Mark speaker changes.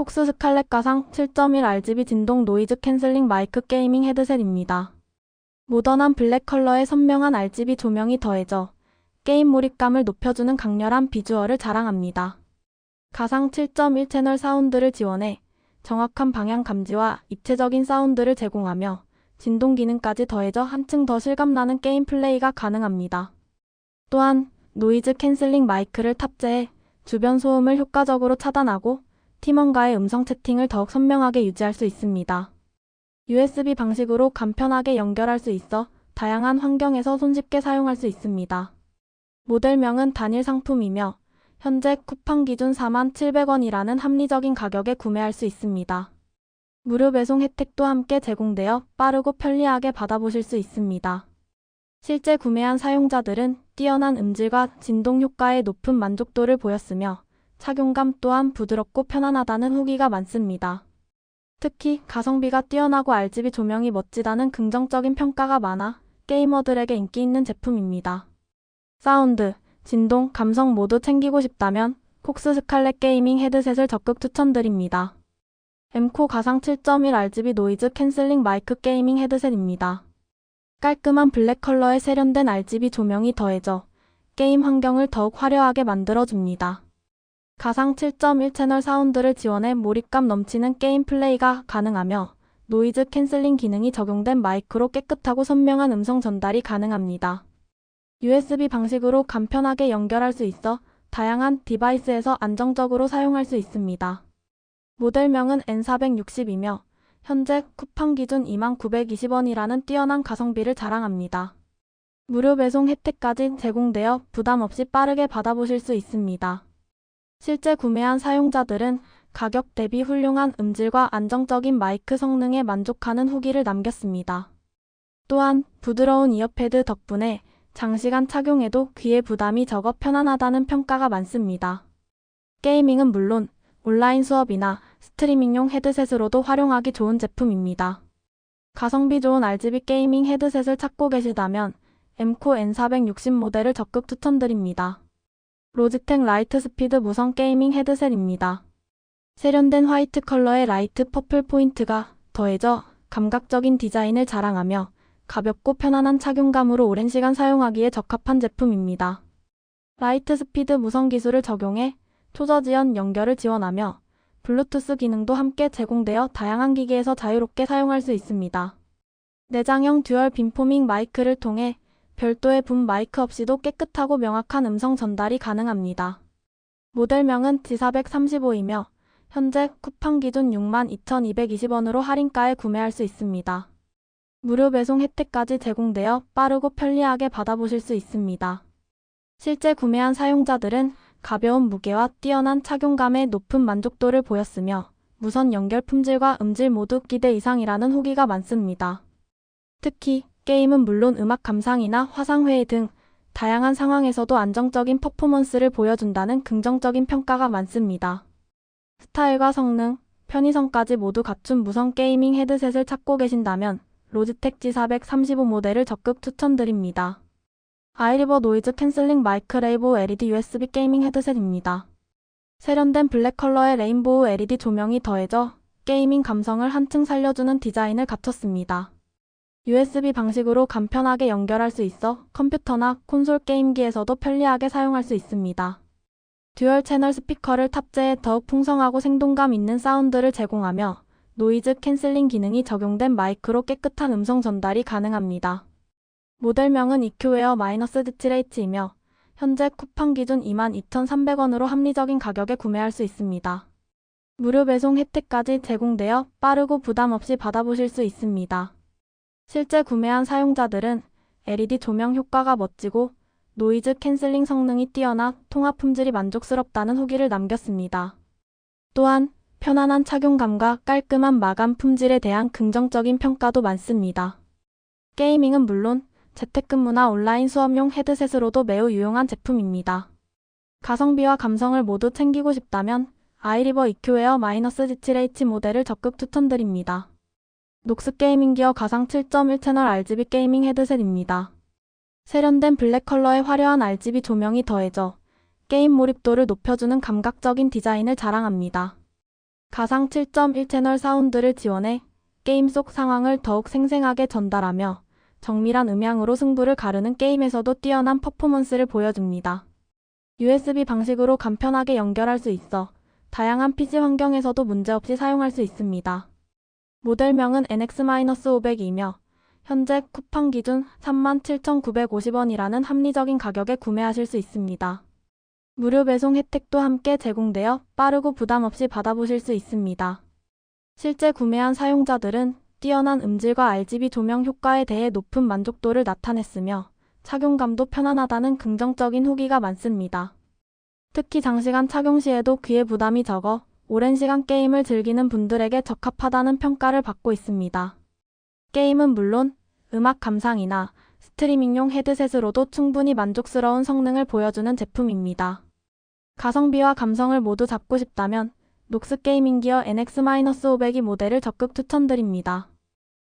Speaker 1: 콕스 스칼렛 가상 7.1 RGB 진동 노이즈 캔슬링 마이크 게이밍 헤드셋입니다. 모던한 블랙 컬러에 선명한 RGB 조명이 더해져 게임 몰입감을 높여주는 강렬한 비주얼을 자랑합니다. 가상 7.1 채널 사운드를 지원해 정확한 방향 감지와 입체적인 사운드를 제공하며 진동 기능까지 더해져 한층 더 실감나는 게임 플레이가 가능합니다. 또한 노이즈 캔슬링 마이크를 탑재해 주변 소음을 효과적으로 차단하고 팀원과의 음성 채팅을 더욱 선명하게 유지할 수 있습니다. USB 방식으로 간편하게 연결할 수 있어 다양한 환경에서 손쉽게 사용할 수 있습니다. 모델명은 단일 상품이며 현재 쿠팡 기준 47,700원이라는 합리적인 가격에 구매할 수 있습니다. 무료 배송 혜택도 함께 제공되어 빠르고 편리하게 받아보실 수 있습니다. 실제 구매한 사용자들은 뛰어난 음질과 진동 효과에 높은 만족도를 보였으며 착용감 또한 부드럽고 편안하다는 후기가 많습니다. 특히 가성비가 뛰어나고 RGB 조명이 멋지다는 긍정적인 평가가 많아 게이머들에게 인기 있는 제품입니다. 사운드, 진동, 감성 모두 챙기고 싶다면 콕스 스칼렛 게이밍 헤드셋을 적극 추천드립니다. 엠코 가상 7.1 RGB 노이즈 캔슬링 마이크 게이밍 헤드셋입니다. 깔끔한 블랙 컬러에 세련된 RGB 조명이 더해져 게임 환경을 더욱 화려하게 만들어줍니다. 가상 7.1 채널 사운드를 지원해 몰입감 넘치는 게임 플레이가 가능하며 노이즈 캔슬링 기능이 적용된 마이크로 깨끗하고 선명한 음성 전달이 가능합니다. USB 방식으로 간편하게 연결할 수 있어 다양한 디바이스에서 안정적으로 사용할 수 있습니다. 모델명은 N460이며 현재 쿠팡 기준 2920원이라는 뛰어난 가성비를 자랑합니다. 무료 배송 혜택까지 제공되어 부담 없이 빠르게 받아보실 수 있습니다. 실제 구매한 사용자들은 가격 대비 훌륭한 음질과 안정적인 마이크 성능에 만족하는 후기를 남겼습니다. 또한 부드러운 이어패드 덕분에 장시간 착용해도 귀에 부담이 적어 편안하다는 평가가 많습니다. 게이밍은 물론 온라인 수업이나 스트리밍용 헤드셋으로도 활용하기 좋은 제품입니다. 가성비 좋은 RGB 게이밍 헤드셋을 찾고 계시다면 엠코 N460 모델을 적극 추천드립니다. 로지텍 라이트 스피드 무선 게이밍 헤드셋입니다. 세련된 화이트 컬러의 라이트 퍼플 포인트가 더해져 감각적인 디자인을 자랑하며 가볍고 편안한 착용감으로 오랜 시간 사용하기에 적합한 제품입니다. 라이트 스피드 무선 기술을 적용해 초저지연 연결을 지원하며 블루투스 기능도 함께 제공되어 다양한 기기에서 자유롭게 사용할 수 있습니다. 내장형 듀얼 빔포밍 마이크를 통해 별도의 붐 마이크 없이도 깨끗하고 명확한 음성 전달이 가능합니다. 모델명은 G435이며 현재 쿠팡 기준 62,220원으로 할인가에 구매할 수 있습니다. 무료 배송 혜택까지 제공되어 빠르고 편리하게 받아보실 수 있습니다. 실제 구매한 사용자들은 가벼운 무게와 뛰어난 착용감에 높은 만족도를 보였으며 무선 연결 품질과 음질 모두 기대 이상이라는 후기가 많습니다. 특히 게임은 물론 음악 감상이나 화상회의 등 다양한 상황에서도 안정적인 퍼포먼스를 보여준다는 긍정적인 평가가 많습니다. 스타일과 성능, 편의성까지 모두 갖춘 무선 게이밍 헤드셋을 찾고 계신다면 로지텍 G435 모델을 적극 추천드립니다. 아이리버 노이즈 캔슬링 마이크 레이보 LED USB 게이밍 헤드셋입니다. 세련된 블랙 컬러의 레인보우 LED 조명이 더해져 게이밍 감성을 한층 살려주는 디자인을 갖췄습니다. USB 방식으로 간편하게 연결할 수 있어 컴퓨터나 콘솔 게임기에서도 편리하게 사용할 수 있습니다. 듀얼 채널 스피커를 탑재해 더욱 풍성하고 생동감 있는 사운드를 제공하며 노이즈 캔슬링 기능이 적용된 마이크로 깨끗한 음성 전달이 가능합니다. 모델명은 EQ웨어 -17H이며 현재 쿠팡 기준 22,300원으로 합리적인 가격에 구매할 수 있습니다. 무료 배송 혜택까지 제공되어 빠르고 부담 없이 받아보실 수 있습니다. 실제 구매한 사용자들은 LED 조명 효과가 멋지고 노이즈 캔슬링 성능이 뛰어나 통화 품질이 만족스럽다는 후기를 남겼습니다. 또한 편안한 착용감과 깔끔한 마감 품질에 대한 긍정적인 평가도 많습니다. 게이밍은 물론 재택근무나 온라인 수업용 헤드셋으로도 매우 유용한 제품입니다. 가성비와 감성을 모두 챙기고 싶다면 아이리버 EQ웨어 -G7H 모델을 적극 추천드립니다. 녹스 게이밍 기어 가상 7.1 채널 RGB 게이밍 헤드셋입니다. 세련된 블랙 컬러의 화려한 RGB 조명이 더해져 게임 몰입도를 높여주는 감각적인 디자인을 자랑합니다. 가상 7.1 채널 사운드를 지원해 게임 속 상황을 더욱 생생하게 전달하며 정밀한 음향으로 승부를 가르는 게임에서도 뛰어난 퍼포먼스를 보여줍니다. USB 방식으로 간편하게 연결할 수 있어 다양한 PC 환경에서도 문제없이 사용할 수 있습니다. 모델명은 NX-500이며 현재 쿠팡 기준 37,950원이라는 합리적인 가격에 구매하실 수 있습니다. 무료 배송 혜택도 함께 제공되어 빠르고 부담 없이 받아보실 수 있습니다. 실제 구매한 사용자들은 뛰어난 음질과 RGB 조명 효과에 대해 높은 만족도를 나타냈으며 착용감도 편안하다는 긍정적인 후기가 많습니다. 특히 장시간 착용 시에도 귀에 부담이 적어 오랜 시간 게임을 즐기는 분들에게 적합하다는 평가를 받고 있습니다. 게임은 물론 음악 감상이나 스트리밍용 헤드셋으로도 충분히 만족스러운 성능을 보여주는 제품입니다. 가성비와 감성을 모두 잡고 싶다면 녹스 게이밍 기어 NX-500이 모델을 적극 추천드립니다.